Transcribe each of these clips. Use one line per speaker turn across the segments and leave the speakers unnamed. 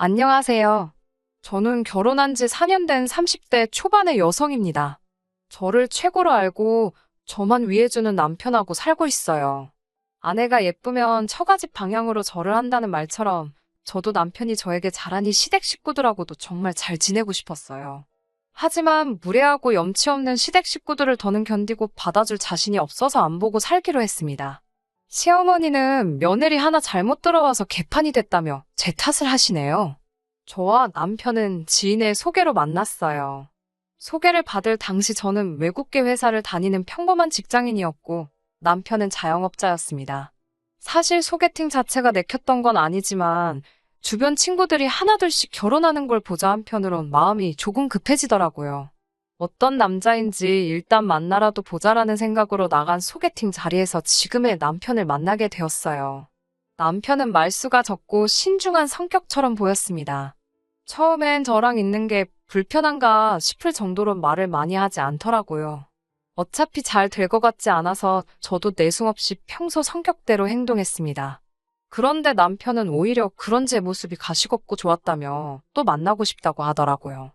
안녕하세요. 저는 결혼한 지 4년 된 30대 초반의 여성입니다. 저를 최고로 알고 저만 위해주는 남편하고 살고 있어요. 아내가 예쁘면 처가집 방향으로 절을 한다는 말처럼 저도 남편이 저에게 잘하니 시댁 식구들하고도 정말 잘 지내고 싶었어요. 하지만 무례하고 염치 없는 시댁 식구들을 더는 견디고 받아줄 자신이 없어서 안 보고 살기로 했습니다. 시어머니는 며느리 하나 잘못 들어와서 개판이 됐다며 제 탓을 하시네요. 저와 남편은 지인의 소개로 만났어요. 소개를 받을 당시 저는 외국계 회사를 다니는 평범한 직장인이었고 남편은 자영업자였습니다. 사실 소개팅 자체가 내켰던 건 아니지만 주변 친구들이 하나둘씩 결혼하는 걸 보자 한편으론 마음이 조금 급해지더라고요. 어떤 남자인지 일단 만나라도 보자라는 생각으로 나간 소개팅 자리에서 지금의 남편을 만나게 되었어요. 남편은 말수가 적고 신중한 성격처럼 보였습니다. 처음엔 저랑 있는 게 불편한가 싶을 정도로 말을 많이 하지 않더라고요. 어차피 잘 될 것 같지 않아서 저도 내숭 없이 평소 성격대로 행동했습니다. 그런데 남편은 오히려 그런 제 모습이 가시겁고 좋았다며 또 만나고 싶다고 하더라고요.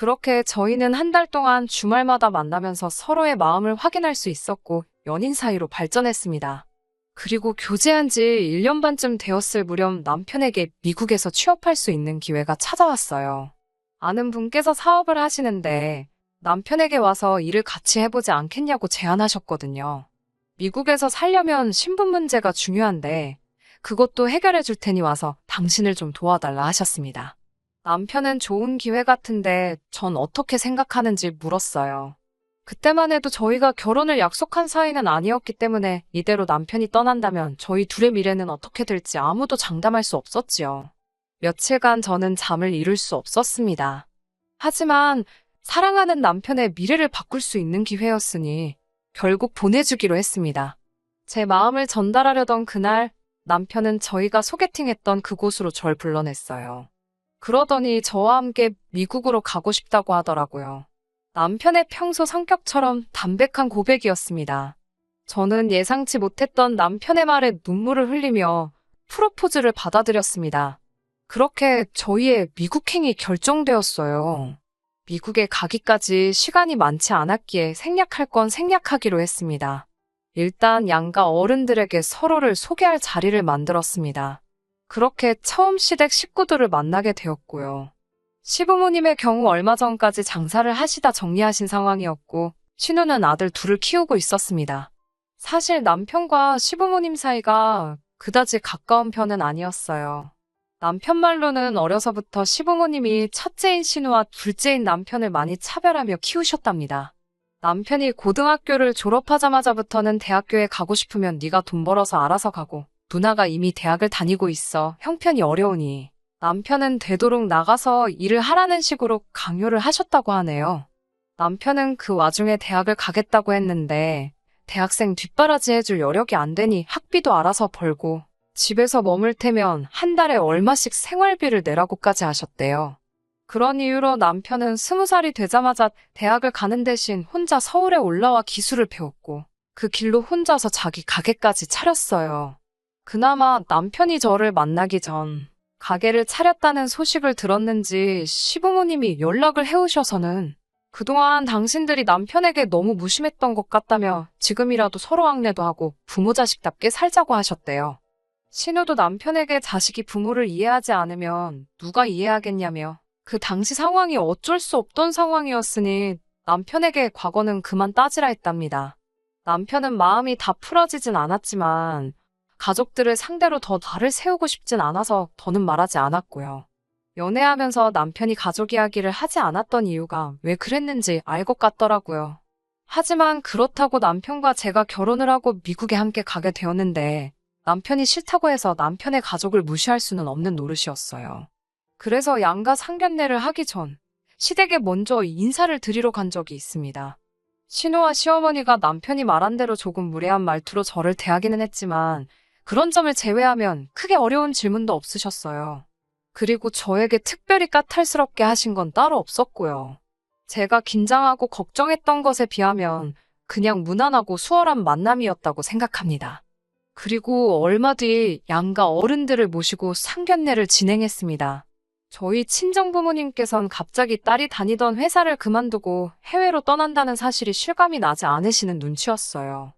그렇게 저희는 한 달 동안 주말마다 만나면서 서로의 마음을 확인할 수 있었고 연인 사이로 발전했습니다. 그리고 교제한 지 1년 반쯤 되었을 무렵 남편에게 미국에서 취업할 수 있는 기회가 찾아왔어요. 아는 분께서 사업을 하시는데 남편에게 와서 일을 같이 해보지 않겠냐고 제안하셨거든요. 미국에서 살려면 신분 문제가 중요한데 그것도 해결해 줄 테니 와서 당신을 좀 도와달라 하셨습니다. 남편은 좋은 기회 같은데 전 어떻게 생각하는지 물었어요. 그때만 해도 저희가 결혼을 약속한 사이는 아니었기 때문에 이대로 남편이 떠난다면 저희 둘의 미래는 어떻게 될지 아무도 장담할 수 없었지요. 며칠간 저는 잠을 이룰 수 없었습니다. 하지만 사랑하는 남편의 미래를 바꿀 수 있는 기회였으니 결국 보내주기로 했습니다. 제 마음을 전달하려던 그날 남편은 저희가 소개팅했던 그곳으로 절 불러냈어요. 그러더니 저와 함께 미국으로 가고 싶다고 하더라고요. 남편의 평소 성격처럼 담백한 고백이었습니다. 저는 예상치 못했던 남편의 말에 눈물을 흘리며 프로포즈를 받아들였습니다. 그렇게 저희의 미국행이 결정되었어요. 미국에 가기까지 시간이 많지 않았기에 생략할 건 생략하기로 했습니다. 일단 양가 어른들에게 서로를 소개할 자리를 만들었습니다. 그렇게 처음 시댁 식구들을 만나게 되었고요. 시부모님의 경우 얼마 전까지 장사를 하시다 정리하신 상황이었고, 신우는 아들 둘을 키우고 있었습니다. 사실 남편과 시부모님 사이가 그다지 가까운 편은 아니었어요. 남편 말로는 어려서부터 시부모님이 첫째인 신우와 둘째인 남편을 많이 차별하며 키우셨답니다. 남편이 고등학교를 졸업하자마자부터는 대학교에 가고 싶으면 네가 돈 벌어서 알아서 가고 누나가 이미 대학을 다니고 있어 형편이 어려우니 남편은 되도록 나가서 일을 하라는 식으로 강요를 하셨다고 하네요. 남편은 그 와중에 대학을 가겠다고 했는데 대학생 뒷바라지 해줄 여력이 안 되니 학비도 알아서 벌고 집에서 머물 테면 한 달에 얼마씩 생활비를 내라고까지 하셨대요. 그런 이유로 남편은 스무 살이 되자마자 대학을 가는 대신 혼자 서울에 올라와 기술을 배웠고 그 길로 혼자서 자기 가게까지 차렸어요. 그나마 남편이 저를 만나기 전 가게를 차렸다는 소식을 들었는지 시부모님이 연락을 해오셔서는 그동안 당신들이 남편에게 너무 무심했던 것 같다며 지금이라도 서로 왕래도 하고 부모 자식답게 살자고 하셨대요. 신우도 남편에게 자식이 부모를 이해하지 않으면 누가 이해하겠냐며 그 당시 상황이 어쩔 수 없던 상황이었으니 남편에게 과거는 그만 따지라 했답니다. 남편은 마음이 다 풀어지진 않았지만 가족들을 상대로 더 나를 세우고 싶진 않아서 더는 말하지 않았고요. 연애하면서 남편이 가족 이야기를 하지 않았던 이유가 왜 그랬는지 알 것 같더라고요. 하지만 그렇다고 남편과 제가 결혼을 하고 미국에 함께 가게 되었는데 남편이 싫다고 해서 남편의 가족을 무시할 수는 없는 노릇이었어요. 그래서 양가 상견례를 하기 전 시댁에 먼저 인사를 드리러 간 적이 있습니다. 신우와 시어머니가 남편이 말한 대로 조금 무례한 말투로 저를 대하기는 했지만 그런 점을 제외하면 크게 어려운 질문도 없으셨어요. 그리고 저에게 특별히 까탈스럽게 하신 건 따로 없었고요. 제가 긴장하고 걱정했던 것에 비하면 그냥 무난하고 수월한 만남이었다고 생각합니다. 그리고 얼마 뒤 양가 어른들을 모시고 상견례를 진행했습니다. 저희 친정부모님께선 갑자기 딸이 다니던 회사를 그만두고 해외로 떠난다는 사실이 실감이 나지 않으시는 눈치였어요.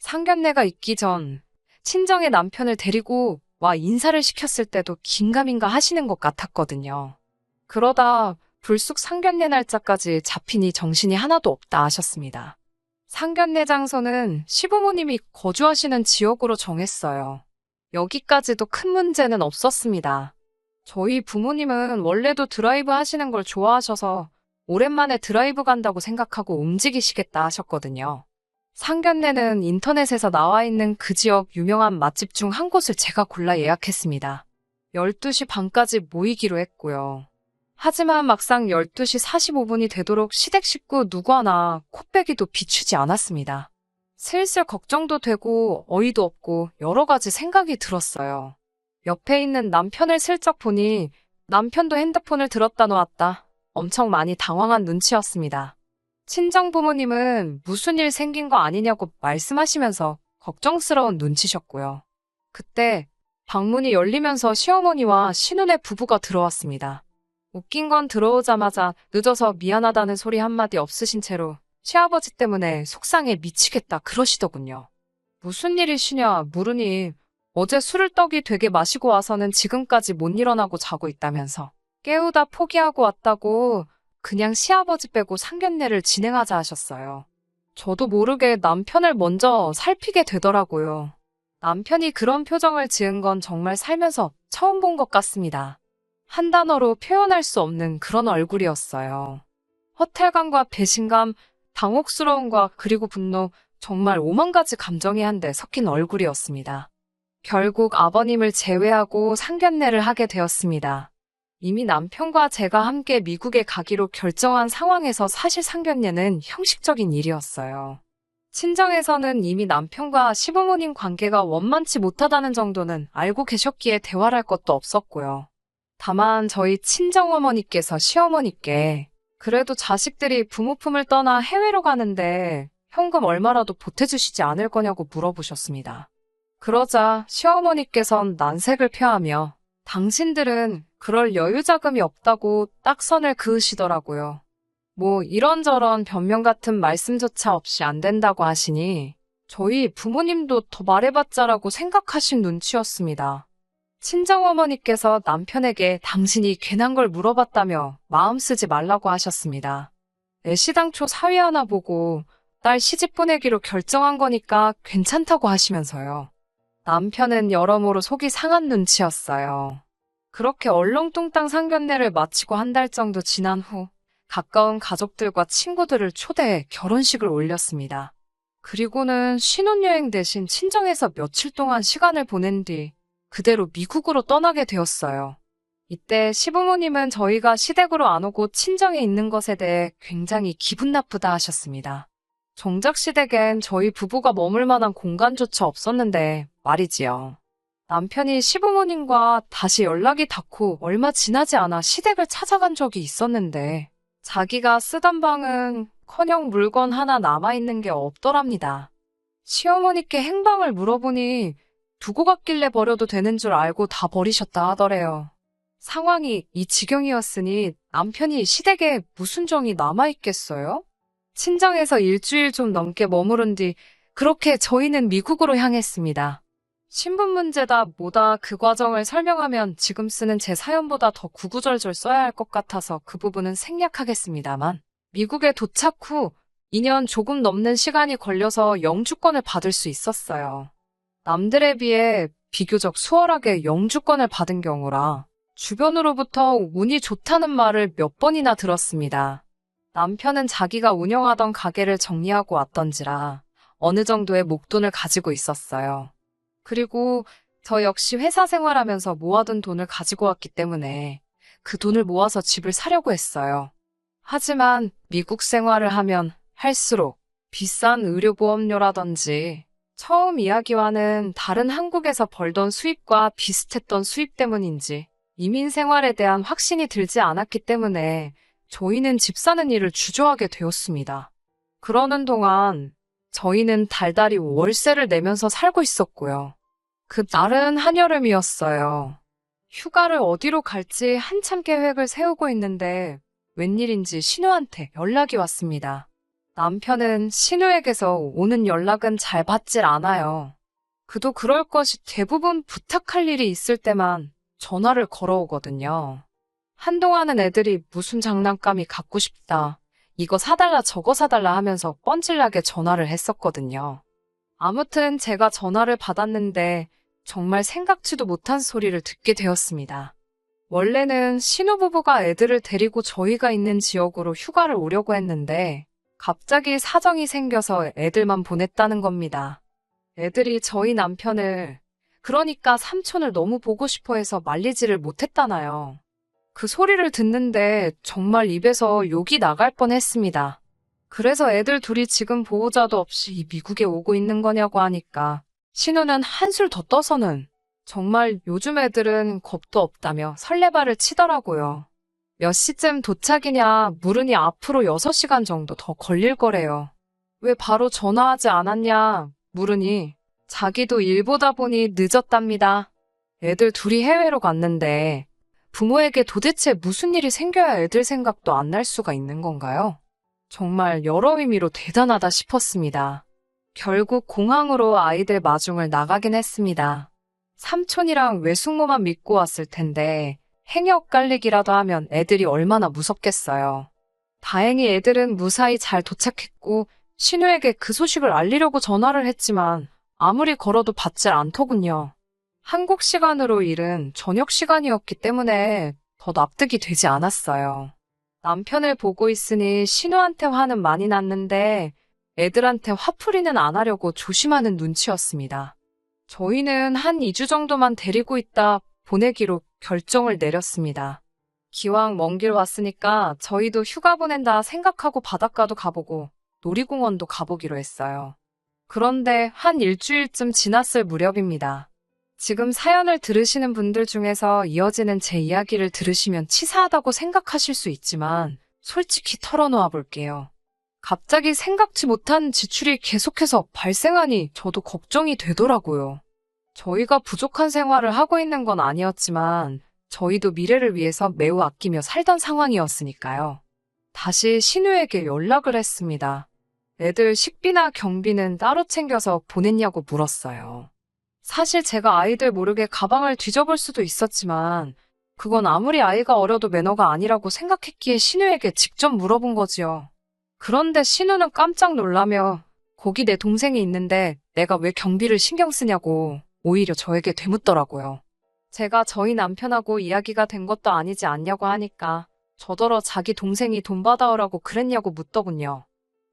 상견례가 있기 전 친정의 남편을 데리고 와 인사를 시켰을 때도 긴가민가 하시는 것 같았거든요. 그러다 불쑥 상견례 날짜까지 잡히니 정신이 하나도 없다 하셨습니다. 상견례 장소는 시부모님이 거주하시는 지역으로 정했어요. 여기까지도 큰 문제는 없었습니다. 저희 부모님은 원래도 드라이브 하시는 걸 좋아하셔서 오랜만에 드라이브 간다고 생각하고 움직이시겠다 하셨거든요. 상견례는 인터넷에서 나와 있는 그 지역 유명한 맛집 중 한 곳을 제가 골라 예약했습니다. 12시 반까지 모이기로 했고요. 하지만 막상 12시 45분이 되도록 시댁 식구 누구 하나 코빼기도 비추지 않았습니다. 슬슬 걱정도 되고 어이도 없고 여러 가지 생각이 들었어요. 옆에 있는 남편을 슬쩍 보니 남편도 핸드폰을 들었다 놓았다. 엄청 많이 당황한 눈치였습니다. 친정 부모님은 무슨 일 생긴 거 아니냐고 말씀하시면서 걱정스러운 눈치셨고요. 그때 방문이 열리면서 시어머니와 신혼의 부부가 들어왔습니다. 웃긴 건 들어오자마자 늦어서 미안하다는 소리 한마디 없으신 채로 시아버지 때문에 속상해 미치겠다 그러시더군요. 무슨 일이시냐 물으니 어제 술을 떡이 되게 마시고 와서는 지금까지 못 일어나고 자고 있다면서 깨우다 포기하고 왔다고 그냥 시아버지 빼고 상견례를 진행하자 하셨어요. 저도 모르게 남편을 먼저 살피게 되더라고요. 남편이 그런 표정을 지은 건 정말 살면서 처음 본 것 같습니다. 한 단어로 표현할 수 없는 그런 얼굴이었어요. 허탈감과 배신감, 당혹스러움과 그리고 분노, 정말 오만 가지 감정이 한데 섞인 얼굴이었습니다. 결국 아버님을 제외하고 상견례를 하게 되었습니다. 이미 남편과 제가 함께 미국에 가기로 결정한 상황에서 사실 상견례는 형식적인 일이었어요. 친정에서는 이미 남편과 시부모님 관계가 원만치 못하다는 정도는 알고 계셨기에 대화를 할 것도 없었고요. 다만 저희 친정어머니께서 시어머니께 그래도 자식들이 부모 품을 떠나 해외로 가는데 현금 얼마라도 보태주시지 않을 거냐고 물어보셨습니다. 그러자 시어머니께선 난색을 표하며 당신들은 그럴 여유 자금이 없다고 딱 선을 그으시더라고요. 뭐 이런저런 변명 같은 말씀조차 없이 안 된다고 하시니 저희 부모님도 더 말해봤자라고 생각하신 눈치였습니다. 친정어머니께서 남편에게 당신이 괜한 걸 물어봤다며 마음 쓰지 말라고 하셨습니다. 애시당초 사위 하나 보고 딸 시집 보내기로 결정한 거니까 괜찮다고 하시면서요. 남편은 여러모로 속이 상한 눈치였어요. 그렇게 얼렁뚱땅 상견례를 마치고 한 달 정도 지난 후 가까운 가족들과 친구들을 초대해 결혼식을 올렸습니다. 그리고는 신혼여행 대신 친정에서 며칠 동안 시간을 보낸 뒤 그대로 미국으로 떠나게 되었어요. 이때 시부모님은 저희가 시댁으로 안 오고 친정에 있는 것에 대해 굉장히 기분 나쁘다 하셨습니다. 정작 시댁엔 저희 부부가 머물 만한 공간조차 없었는데 말이지요. 남편이 시부모님과 다시 연락이 닿고 얼마 지나지 않아 시댁을 찾아간 적이 있었는데 자기가 쓰던 방은 커녕 물건 하나 남아있는 게 없더랍니다. 시어머니께 행방을 물어보니 두고 갔길래 버려도 되는 줄 알고 다 버리셨다 하더래요. 상황이 이 지경이었으니 남편이 시댁에 무슨 정이 남아있겠어요? 친정에서 일주일 좀 넘게 머무른 뒤 그렇게 저희는 미국으로 향했습니다. 신분 문제다 뭐다 그 과정을 설명하면 지금 쓰는 제 사연보다 더 구구절절 써야 할 것 같아서 그 부분은 생략하겠습니다.만 미국에 도착 후 2년 조금 넘는 시간이 걸려서 영주권을 받을 수 있었어요. 남들에 비해 비교적 수월하게 영주권을 받은 경우라 주변으로부터 운이 좋다는 말을 몇 번이나 들었습니다. 남편은 자기가 운영하던 가게를 정리하고 왔던지라 어느 정도의 목돈을 가지고 있었어요. 그리고 저 역시 회사 생활하면서 모아둔 돈을 가지고 왔기 때문에 그 돈을 모아서 집을 사려고 했어요. 하지만 미국 생활을 하면 할수록 비싼 의료보험료라든지 처음 이야기와는 다른 한국에서 벌던 수입과 비슷했던 수입 때문인지 이민 생활에 대한 확신이 들지 않았기 때문에 저희는 집 사는 일을 주저하게 되었습니다. 그러는 동안 저희는 달달이 월세를 내면서 살고 있었고요. 그 날은 한여름이었어요. 휴가를 어디로 갈지 한참 계획을 세우고 있는데 웬일인지 신우한테 연락이 왔습니다. 남편은 신우에게서 오는 연락은 잘 받질 않아요. 그도 그럴 것이 대부분 부탁할 일이 있을 때만 전화를 걸어오거든요. 한동안은 애들이 무슨 장난감이 갖고 싶다. 이거 사달라 저거 사달라 하면서 뻔질나게 전화를 했었거든요. 아무튼 제가 전화를 받았는데 정말 생각지도 못한 소리를 듣게 되었습니다. 원래는 신혼부부가 애들을 데리고 저희가 있는 지역으로 휴가를 오려고 했는데 갑자기 사정이 생겨서 애들만 보냈다는 겁니다. 애들이 저희 남편을 그러니까 삼촌을 너무 보고 싶어 해서 말리지를 못했다나요. 그 소리를 듣는데 정말 입에서 욕이 나갈 뻔 했습니다. 그래서 애들 둘이 지금 보호자도 없이 이 미국에 오고 있는 거냐고 하니까 신우는 한술 더 떠서는 정말 요즘 애들은 겁도 없다며 설레발을 치더라고요. 몇 시쯤 도착이냐 물으니 앞으로 6시간 정도 더 걸릴 거래요. 왜 바로 전화하지 않았냐 물으니 자기도 일 보다 보니 늦었답니다. 애들 둘이 해외로 갔는데 부모에게 도대체 무슨 일이 생겨야 애들 생각도 안 날 수가 있는 건가요? 정말 여러 의미로 대단하다 싶었습니다. 결국 공항으로 아이들 마중을 나가긴 했습니다. 삼촌이랑 외숙모만 믿고 왔을 텐데 행여 엇갈리기라도 하면 애들이 얼마나 무섭겠어요. 다행히 애들은 무사히 잘 도착했고 신우에게 그 소식을 알리려고 전화를 했지만 아무리 걸어도 받질 않더군요. 한국 시간으로 일은 저녁 시간이었기 때문에 더 납득이 되지 않았어요. 남편을 보고 있으니 신우한테 화는 많이 났는데 애들한테 화풀이는 안 하려고 조심하는 눈치였습니다. 저희는 한 2주 정도만 데리고 있다 보내기로 결정을 내렸습니다. 기왕 먼 길 왔으니까 저희도 휴가 보낸다 생각하고 바닷가도 가보고 놀이공원도 가보기로 했어요. 그런데 한 일주일쯤 지났을 무렵입니다. 지금 사연을 들으시는 분들 중에서 이어지는 제 이야기를 들으시면 치사하다고 생각하실 수 있지만 솔직히 털어놓아 볼게요. 갑자기 생각지 못한 지출이 계속해서 발생하니 저도 걱정이 되더라고요. 저희가 부족한 생활을 하고 있는 건 아니었지만 저희도 미래를 위해서 매우 아끼며 살던 상황이었으니까요. 다시 신우에게 연락을 했습니다. 애들 식비나 경비는 따로 챙겨서 보냈냐고 물었어요. 사실 제가 아이들 모르게 가방을 뒤져볼 수도 있었지만 그건 아무리 아이가 어려도 매너가 아니라고 생각했기에 신우에게 직접 물어본 거지요. 그런데 신우는 깜짝 놀라며 거기 내 동생이 있는데 내가 왜 경비를 신경 쓰냐고 오히려 저에게 되묻더라고요. 제가 저희 남편하고 이야기가 된 것도 아니지 않냐고 하니까 저더러 자기 동생이 돈 받아오라고 그랬냐고 묻더군요.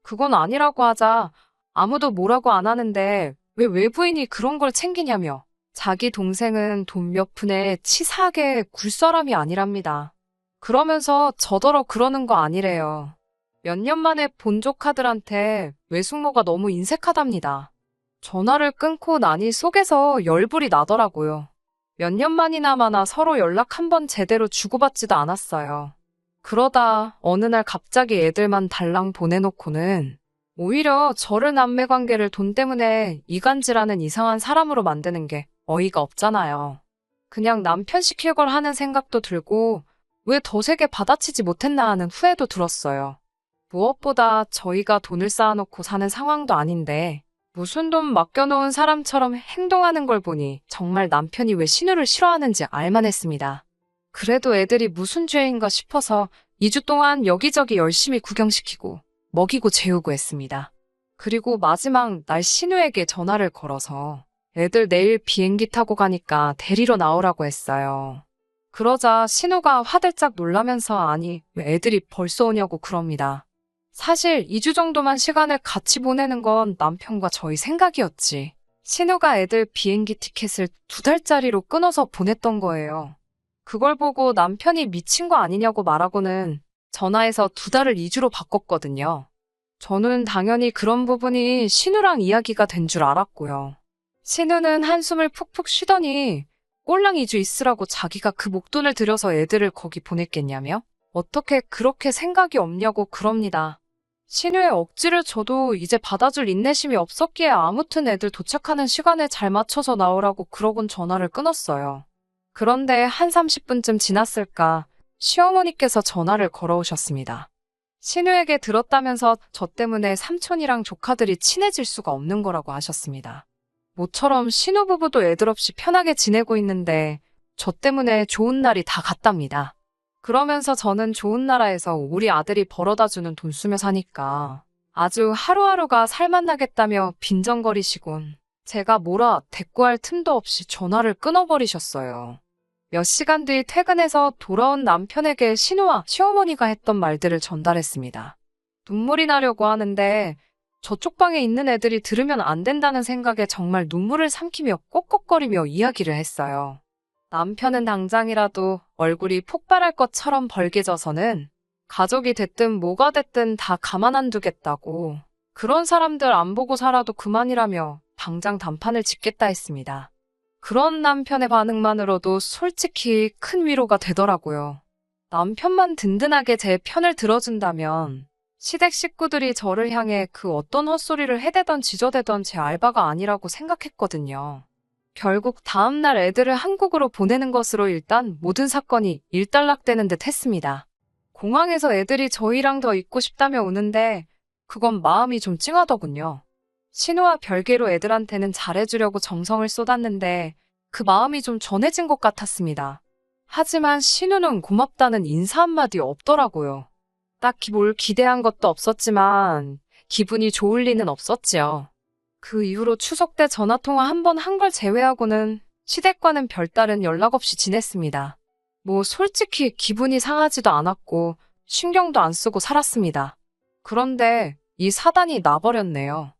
그건 아니라고 하자 아무도 뭐라고 안 하는데 왜 외부인이 그런 걸 챙기냐며 자기 동생은 돈 몇 푼에 치사하게 굴 사람이 아니랍니다. 그러면서 저더러 그러는 거 아니래요. 몇 년 만에 본 조카들한테 외숙모가 너무 인색하답니다. 전화를 끊고 나니 속에서 열불이 나더라고요. 몇 년 만이나 마나 서로 연락 한 번 제대로 주고받지도 않았어요. 그러다 어느 날 갑자기 애들만 달랑 보내놓고는 오히려 저를 남매 관계를 돈 때문에 이간질하는 이상한 사람으로 만드는 게 어이가 없잖아요. 그냥 남편 시킬 걸 하는 생각도 들고 왜 더 세게 받아치지 못했나 하는 후회도 들었어요. 무엇보다 저희가 돈을 쌓아놓고 사는 상황도 아닌데 무슨 돈 맡겨놓은 사람처럼 행동하는 걸 보니 정말 남편이 왜 신우를 싫어하는지 알만 했습니다. 그래도 애들이 무슨 죄인가 싶어서 2주 동안 여기저기 열심히 구경시키고 먹이고 재우고 했습니다. 그리고 마지막 날 신우에게 전화를 걸어서 애들 내일 비행기 타고 가니까 데리러 나오라고 했어요. 그러자 신우가 화들짝 놀라면서 아니 왜 애들이 벌써 오냐고 그럽니다. 사실 2주 정도만 시간을 같이 보내는 건 남편과 저희 생각이었지. 신우가 애들 비행기 티켓을 두 달짜리로 끊어서 보냈던 거예요. 그걸 보고 남편이 미친 거 아니냐고 말하고는 전화해서 두 달을 2주로 바꿨거든요. 저는 당연히 그런 부분이 신우랑 이야기가 된 줄 알았고요. 신우는 한숨을 푹푹 쉬더니 꼴랑 2주 있으라고 자기가 그 목돈을 들여서 애들을 거기 보냈겠냐며? 어떻게 그렇게 생각이 없냐고 그럽니다. 신우의 억지를 줘도 이제 받아줄 인내심이 없었기에 아무튼 애들 도착하는 시간에 잘 맞춰서 나오라고 그러곤 전화를 끊었어요. 그런데 한 30분쯤 지났을까 시어머니께서 전화를 걸어오셨습니다. 신우에게 들었다면서 저 때문에 삼촌이랑 조카들이 친해질 수가 없는 거라고 하셨습니다. 모처럼 신우 부부도 애들 없이 편하게 지내고 있는데 저 때문에 좋은 날이 다 갔답니다. 그러면서 저는 좋은 나라에서 우리 아들이 벌어다 주는 돈 쓰며 사니까 아주 하루하루가 살맛나겠다며 빈정거리시곤 제가 뭐라 대꾸할 틈도 없이 전화를 끊어버리셨어요. 몇 시간 뒤 퇴근해서 돌아온 남편에게 신우와 시어머니가 했던 말들을 전달했습니다. 눈물이 나려고 하는데 저쪽 방에 있는 애들이 들으면 안 된다는 생각에 정말 눈물을 삼키며 꼭꼭거리며 이야기를 했어요. 남편은 당장이라도 얼굴이 폭발할 것처럼 벌개져서는 가족이 됐든 뭐가 됐든 다 가만 안 두겠다고 그런 사람들 안 보고 살아도 그만이라며 당장 단판을 짓겠다 했습니다. 그런 남편의 반응만으로도 솔직히 큰 위로가 되더라고요. 남편만 든든하게 제 편을 들어준다면 시댁 식구들이 저를 향해 그 어떤 헛소리를 해대던 지저대던 제 알바가 아니라고 생각했거든요. 결국 다음날 애들을 한국으로 보내는 것으로 일단 모든 사건이 일단락되는 듯 했습니다. 공항에서 애들이 저희랑 더 있고 싶다며 우는데 그건 마음이 좀 찡하더군요. 신우와 별개로 애들한테는 잘해주려고 정성을 쏟았는데 그 마음이 좀 전해진 것 같았습니다. 하지만 신우는 고맙다는 인사 한마디 없더라고요. 딱히 뭘 기대한 것도 없었지만 기분이 좋을 리는 없었지요. 그 이후로 추석 때 전화통화 한 번 한 걸 제외하고는 시댁과는 별다른 연락 없이 지냈습니다. 뭐 솔직히 기분이 상하지도 않았고 신경도 안 쓰고 살았습니다. 그런데 이 사단이 나버렸네요.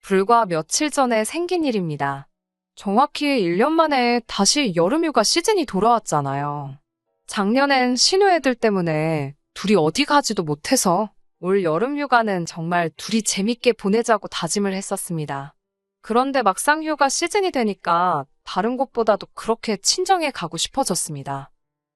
불과 며칠 전에 생긴 일입니다. 정확히 1년 만에 다시 여름휴가 시즌이 돌아왔잖아요. 작년엔 신우 애들 때문에 둘이 어디 가지도 못해서 올 여름 휴가는 정말 둘이 재밌게 보내자고 다짐을 했었습니다. 그런데 막상 휴가 시즌이 되니까 다른 곳보다도 그렇게 친정에 가고 싶어졌습니다.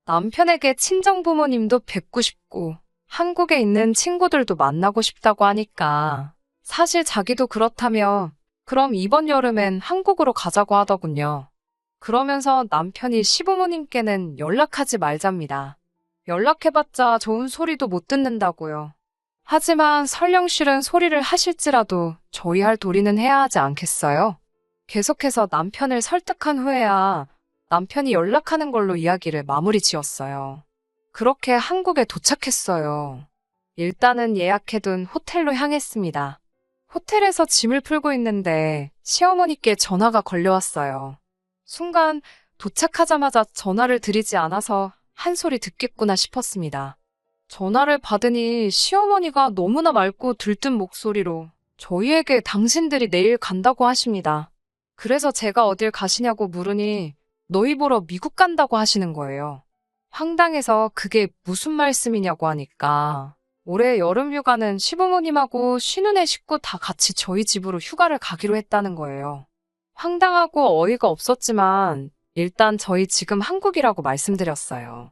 남편에게 친정 부모님도 뵙고 싶고 한국에 있는 친구들도 만나고 싶다고 하니까 사실 자기도 그렇다며 그럼 이번 여름엔 한국으로 가자고 하더군요. 그러면서 남편이 시부모님께는 연락하지 말잡니다. 연락해봤자 좋은 소리도 못 듣는다고요. 하지만 설령 실은 소리를 하실지라도 저희 할 도리는 해야 하지 않겠어요? 계속해서 남편을 설득한 후에야 남편이 연락하는 걸로 이야기를 마무리 지었어요. 그렇게 한국에 도착했어요. 일단은 예약해둔 호텔로 향했습니다. 호텔에서 짐을 풀고 있는데 시어머니께 전화가 걸려왔어요. 순간 도착하자마자 전화를 드리지 않아서 한 소리 듣겠구나 싶었습니다. 전화를 받으니 시어머니가 너무나 맑고 들뜬 목소리로 저희에게 당신들이 내일 간다고 하십니다. 그래서 제가 어딜 가시냐고 물으니 너희 보러 미국 간다고 하시는 거예요. 황당해서 그게 무슨 말씀이냐고 하니까 올해 여름 휴가는 시부모님하고 쉬는 식구 다 같이 저희 집으로 휴가를 가기로 했다는 거예요. 황당하고 어이가 없었지만 일단 저희 지금 한국이라고 말씀드렸어요.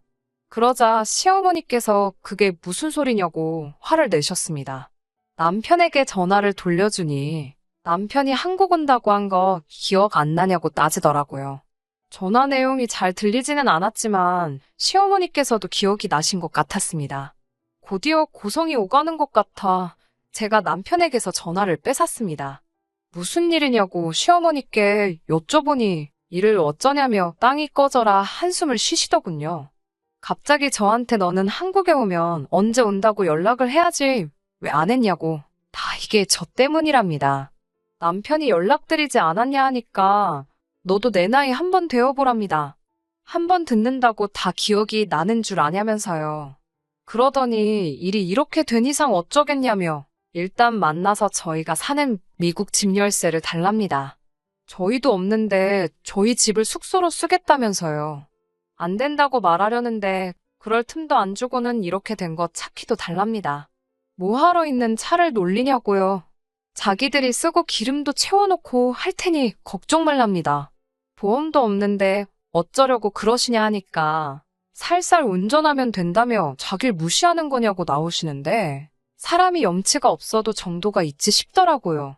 그러자 시어머니께서 그게 무슨 소리냐고 화를 내셨습니다. 남편에게 전화를 돌려주니 남편이 한국 온다고 한 거 기억 안 나냐고 따지더라고요. 전화 내용이 잘 들리지는 않았지만 시어머니께서도 기억이 나신 것 같았습니다. 곧이어 고성이 오가는 것 같아 제가 남편에게서 전화를 뺏었습니다. 무슨 일이냐고 시어머니께 여쭤보니 일을 어쩌냐며 땅이 꺼져라 한숨을 쉬시더군요. 갑자기 저한테 너는 한국에 오면 언제 온다고 연락을 해야지 왜 안 했냐고. 다 이게 저 때문이랍니다. 남편이 연락드리지 않았냐 하니까 너도 내 나이 한 번 되어보랍니다. 한 번 듣는다고 다 기억이 나는 줄 아냐면서요. 그러더니 일이 이렇게 된 이상 어쩌겠냐며 일단 만나서 저희가 사는 미국 집 열쇠를 달랍니다. 저희도 없는데 저희 집을 숙소로 쓰겠다면서요. 안 된다고 말하려는데 그럴 틈도 안 주고는 이렇게 된거 찾기도 달랍니다. 뭐하러 있는 차를 놀리냐고요. 자기들이 쓰고 기름도 채워놓고 할 테니 걱정 말랍니다. 보험도 없는데 어쩌려고 그러시냐 하니까 살살 운전하면 된다며 자길 무시하는 거냐고 나오시는데 사람이 염치가 없어도 정도가 있지 싶더라고요.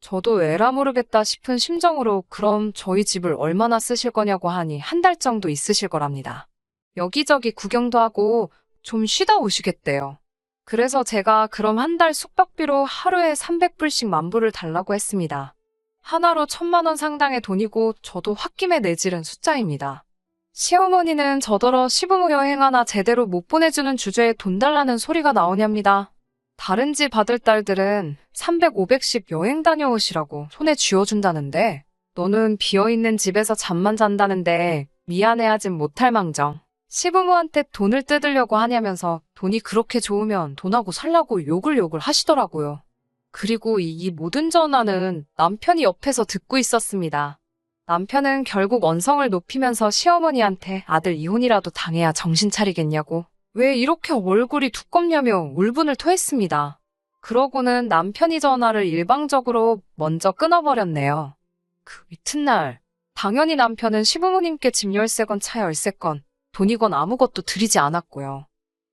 저도 에라 모르겠다 싶은 심정으로 그럼 저희 집을 얼마나 쓰실 거냐고 하니 한 달 정도 있으실 거랍니다. 여기저기 구경도 하고 좀 쉬다 오시겠대요. 그래서 제가 그럼 한 달 숙박비로 하루에 300불씩 만불을 달라고 했습니다. 하나로 천만 원 상당의 돈이고 저도 홧김에 내지른 숫자입니다. 시어머니는 저더러 시부모 여행 하나 제대로 못 보내주는 주제에 돈 달라는 소리가 나오냐입니다. 다른 집 아들 딸들은 300, 500씩 여행 다녀오시라고 손에 쥐어준다는데 너는 비어있는 집에서 잠만 잔다는데 미안해하진 못할 망정. 시부모한테 돈을 뜯으려고 하냐면서 돈이 그렇게 좋으면 돈하고 살라고 욕을 욕을 하시더라고요. 그리고 이, 이 모든 전화는 남편이 옆에서 듣고 있었습니다. 남편은 결국 언성을 높이면서 시어머니한테 아들 이혼이라도 당해야 정신 차리겠냐고 왜 이렇게 얼굴이 두껍냐며 울분을 토했습니다. 그러고는 남편이 전화를 일방적으로 먼저 끊어버렸네요. 그 이튿날 당연히 남편은 시부모님께 집 열쇠건 차 열쇠건 돈이건 아무것도 드리지 않았고요.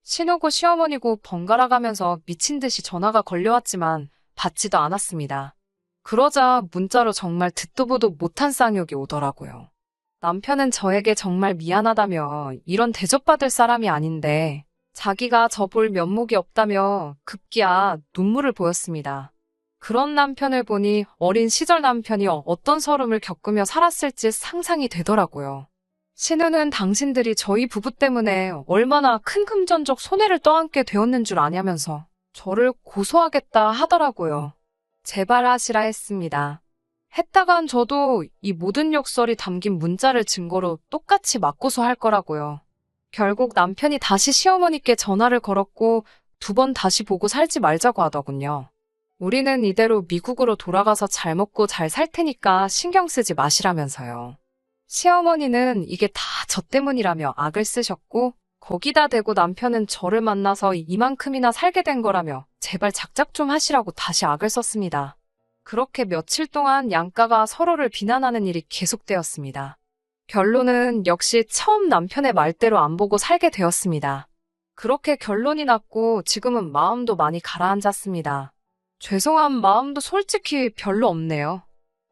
신우고 시어머니고 번갈아 가면서 미친 듯이 전화가 걸려왔지만 받지도 않았습니다. 그러자 문자로 정말 듣도 보도 못한 쌍욕이 오더라고요. 남편은 저에게 정말 미안하다며 이런 대접받을 사람이 아닌데 자기가 저 볼 면목이 없다며 급기야 눈물을 보였습니다. 그런 남편을 보니 어린 시절 남편이 어떤 서름을 겪으며 살았을지 상상이 되더라고요. 신우는 당신들이 저희 부부 때문에 얼마나 큰 금전적 손해를 떠안게 되었는 줄 아냐면서 저를 고소하겠다 하더라고요. 제발 하시라 했습니다. 했다간 저도 이 모든 욕설이 담긴 문자를 증거로 똑같이 맞고서 할 거라고요. 결국 남편이 다시 시어머니께 전화를 걸었고 두 번 다시 보고 살지 말자고 하더군요. 우리는 이대로 미국으로 돌아가서 잘 먹고 잘 살 테니까 신경 쓰지 마시라면서요. 시어머니는 이게 다 저 때문이라며 악을 쓰셨고 거기다 대고 남편은 저를 만나서 이만큼이나 살게 된 거라며 제발 작작 좀 하시라고 다시 악을 썼습니다. 그렇게 며칠 동안 양가가 서로를 비난하는 일이 계속되었습니다. 결론은 역시 처음 남편의 말대로 안 보고 살게 되었습니다. 그렇게 결론이 났고 지금은 마음도 많이 가라앉았습니다. 죄송한 마음도 솔직히 별로 없네요.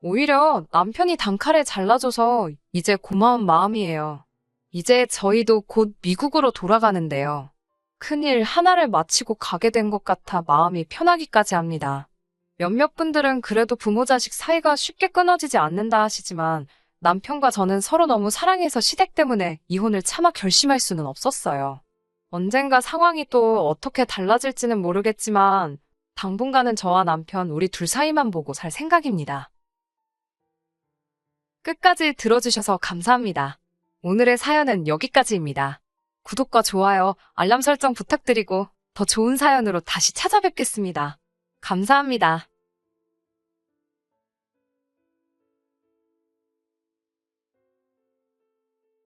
오히려 남편이 단칼에 잘라줘서 이제 고마운 마음이에요. 이제 저희도 곧 미국으로 돌아가는데요. 큰일 하나를 마치고 가게 된 것 같아 마음이 편하기까지 합니다. 몇몇 분들은 그래도 부모 자식 사이가 쉽게 끊어지지 않는다 하시지만 남편과 저는 서로 너무 사랑해서 시댁 때문에 이혼을 차마 결심할 수는 없었어요. 언젠가 상황이 또 어떻게 달라질지는 모르겠지만 당분간은 저와 남편 우리 둘 사이만 보고 살 생각입니다. 끝까지 들어주셔서 감사합니다. 오늘의 사연은 여기까지입니다. 구독과 좋아요, 알람 설정 부탁드리고 더 좋은 사연으로 다시 찾아뵙겠습니다. 감사합니다.